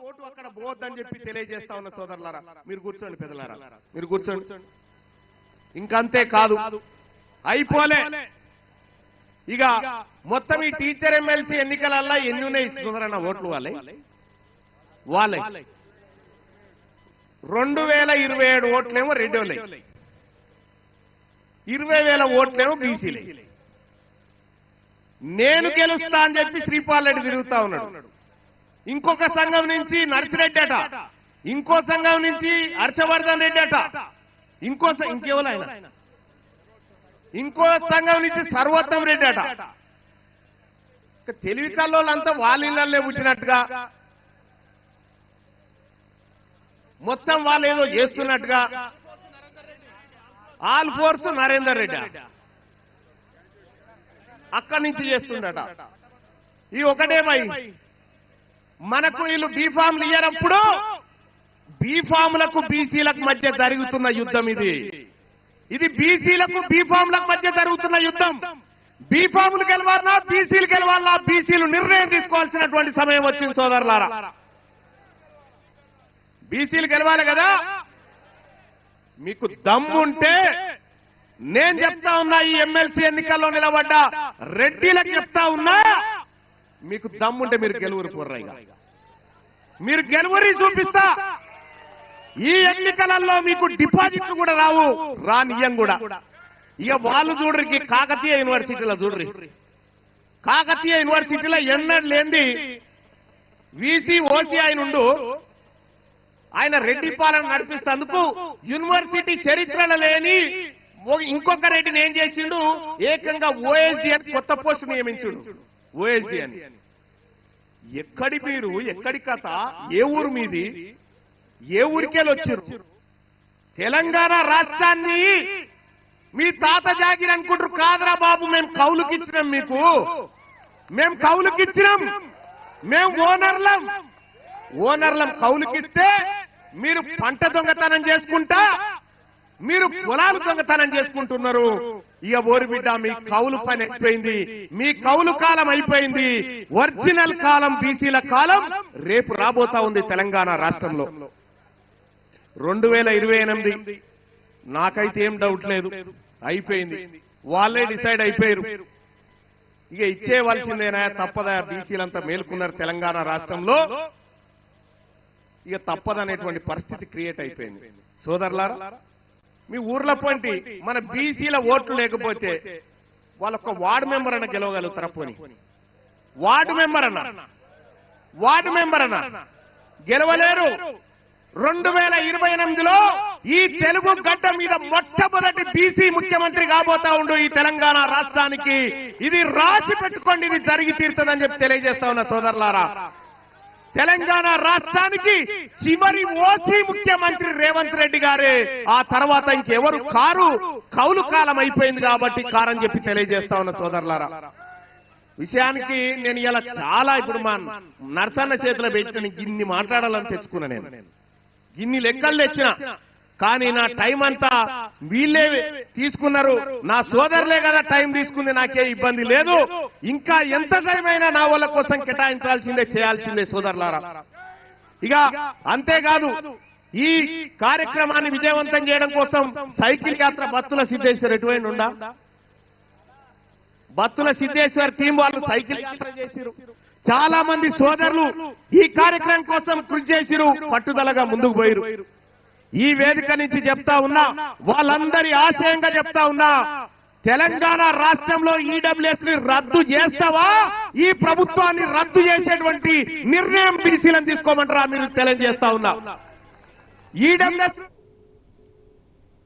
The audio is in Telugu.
ఓటు అక్కడ పోవద్దని చెప్పి తెలియజేస్తా ఉన్న సోదరులారా మీరు కూర్చోండి పెద్దలారా. మీరు కూర్చోండి. ఇంకంతే కాదు. అయిపోలే. ఇక మొత్తం ఈ టీచర్ ఎమ్మెల్సీ ఎన్నికలల్లా ఎన్ని ఉన్నాయి సుందరన్న ఓట్లు వాళ్ళే? వాళ్ళే. రెండు వేల ఇరవై ఏడు ఓట్లేమో రెడ్డోలే ఇరవై వేల ఓట్లేమో బీసీలే. నేను గెలుస్తా అని చెప్పి శ్రీపాల్ రెడ్డి తిరుగుతా ఉన్నాడు. ఇంకొక సంఘం నుంచి నర్సిరెడ్డి అట ఇంకో సంఘం నుంచి హర్షవర్ధన్ రెడ్డి అట ఇంకో ఇంకెవరు ఆయన? ఇంకో సంఘం నుంచి సర్వోత్తం రెడ్డి అట తెలివి కల్లోళ్ళంతా వాళ్ళ ఇళ్ళల్లో పుట్టినట్టుగా మొత్తం వాళ్ళు ఏదో చేస్తున్నట్టుగా. All force Narender Reddy. అక్కడి నుంచి చేస్తుండట. ఈ ఒకటేమై మనకు వీళ్ళు బీఫామ్లు ఇయ్యనప్పుడు బీఫామ్లకు బీసీలకు మధ్య జరుగుతున్న యుద్ధం ఇది. ఇది బీసీలకు బీఫామ్లకు మధ్య జరుగుతున్న యుద్ధం. బీఫాములు గెలవాలన్నా బీసీలు గెలవాలన్నా బీసీలు నిర్ణయం తీసుకోవాల్సినటువంటి సమయం వచ్చింది సోదరులారా. బీసీలు గెలవాలి కదా? మీకు దమ్ముంటే నేను చెప్తా ఉన్నా ఈ ఎమ్మెల్సీ ఎన్నికల్లో నిలబడ్డ రెడ్డిలకు చెప్తా ఉన్నా మీకు దమ్ముంటే మీరు గెలువురు పోర్రైగా మీరు గెలువరి చూపిస్తా. ఈ ఎన్నికలలో మీకు డిపాజిట్లు కూడా రావు. రానియం కూడా ఇక వాళ్ళు చూడరికి కాకతీయ యూనివర్సిటీలో చూడరి. కాకతీయ యూనివర్సిటీలో ఎన్నడు లేని వీసీ ఓసీ ఆయన ఉండు. ఆయన రెడ్డి పాలన నడిపిస్తేందుకు యూనివర్సిటీ చరిత్రలో లేని ఓ- ఇంకొక రెడ్డిని ఏం చేసిండు? ఏకంగా ఓఎస్డి అని కొత్త పోస్ట్ నియమించుడు. ఓఎస్డి అని ఎక్కడి మీరు ఎక్కడి కథ ఏ ఊరు మీది? ఏ ఊరికెళ్ళి వచ్చారు తెలంగాణ రాష్ట్రాన్ని మీ తాత జాగిరి అనుకుంటారు కాదురా బాబు మేము కౌలుకిచ్చినాం మీకు. మేము కౌలుకిచ్చినాం. మేము ఓనర్లం. ఓనర్లం కౌలుకిస్తే మీరు పంట దొంగతనం చేసుకుంటా మీరు పొలాలు దొంగతనం చేసుకుంటున్నారు. ఇక ఓరి బిడ్డ మీ కౌలు పని అయిపోయింది. మీ కౌలు కాలం అయిపోయింది. ఒరిజినల్ కాలం బీసీల కాలం రేపు రాబోతా ఉంది తెలంగాణ రాష్ట్రంలో. రెండు వేల ఇరవై ఎనిమిది. నాకైతే ఏం డౌట్ లేదు. అయిపోయింది. వాళ్ళే డిసైడ్ అయిపోయారు. ఇక ఇచ్చేవలసిందేనా తప్పదా? బీసీలంతా మేల్కొన్నారు తెలంగాణ రాష్ట్రంలో. ఇక తప్పదనేటువంటి పరిస్థితి క్రియేట్ అయిపోయింది. సోదరులారా మీ ఊర్లో పోంటి మన బీసీల ఓట్లు లేకపోతే వాళ్ళొక్క వార్డు మెంబర్ అన్న గెలవగలుగుతారా పోని? వార్డు మెంబర్ అన్న. వార్డు మెంబర్ అన్న. గెలవలేరు. రెండు వేల ఇరవై ఎనిమిదిలో ఈ తెలుగు గడ్డ మీద మొట్టమొదటి బీసీ ముఖ్యమంత్రి కాబోతా ఉండు ఈ తెలంగాణ రాష్ట్రానికి. ఇది రాసి పెట్టుకోండి ఇది జరిగి తీరుతుందని చెప్పి తెలియజేస్తా ఉన్న సోదరులారా. తెలంగాణ రాష్ట్రానికి చివరి ఓసీ ముఖ్యమంత్రి రేవంత్ రెడ్డి గారే. ఆ తర్వాత ఇంకెవరు కారు కౌలు కాలం అయిపోయింది కాబట్టి కారని చెప్పి తెలియజేస్తా ఉన్న సోదరులారా. విషయానికి నేను ఇలా చాలా ఇప్పుడు మా నర్సన్న చేతిలో పెట్టిన గిన్ని మాట్లాడాలని తెచ్చుకున్నా నేను. గిన్ని లెక్కలు తెచ్చిన. కానీ నా టైం అంతా వీళ్ళే తీసుకున్నారు. నా సోదరులే కదా టైం తీసుకుంది నాకే ఇబ్బంది లేదు. ఇంకా ఎంత టైం అయినా నా వాళ్ళ కోసం కేటాయించాల్సిందే చేయాల్సిందే సోదరులారా. ఇక అంతేకాదు ఈ కార్యక్రమాన్ని విజయవంతం చేయడం కోసం సైకిల్ యాత్ర బత్తుల సిద్ధేశ్వర్ ఎటువంటి ఉండా? బత్తుల సిద్ధేశ్వర్ టీం వాళ్ళు సైకిల్ యాత్ర చేసిరు. చాలా మంది సోదరులు ఈ కార్యక్రమం కోసం కృషి చేసిరు పట్టుదలగా ముందుకు పోయిరు. ఈ వేదిక నుంచి చెప్తా ఉన్నా వాళ్ళందరి ఆశయంగా చెప్తా ఉన్నా తెలంగాణ రాష్ట్రంలో ఈడబ్ల్యూఎస్ని రద్దు చేస్తావా? ఈ ప్రభుత్వాన్ని రద్దు చేసేటువంటి నిర్ణయం బీసీలను తీసుకోమంటారా మీరు? తెలియజేస్తా ఉన్నా. ఈడబ్ల్యూఎస్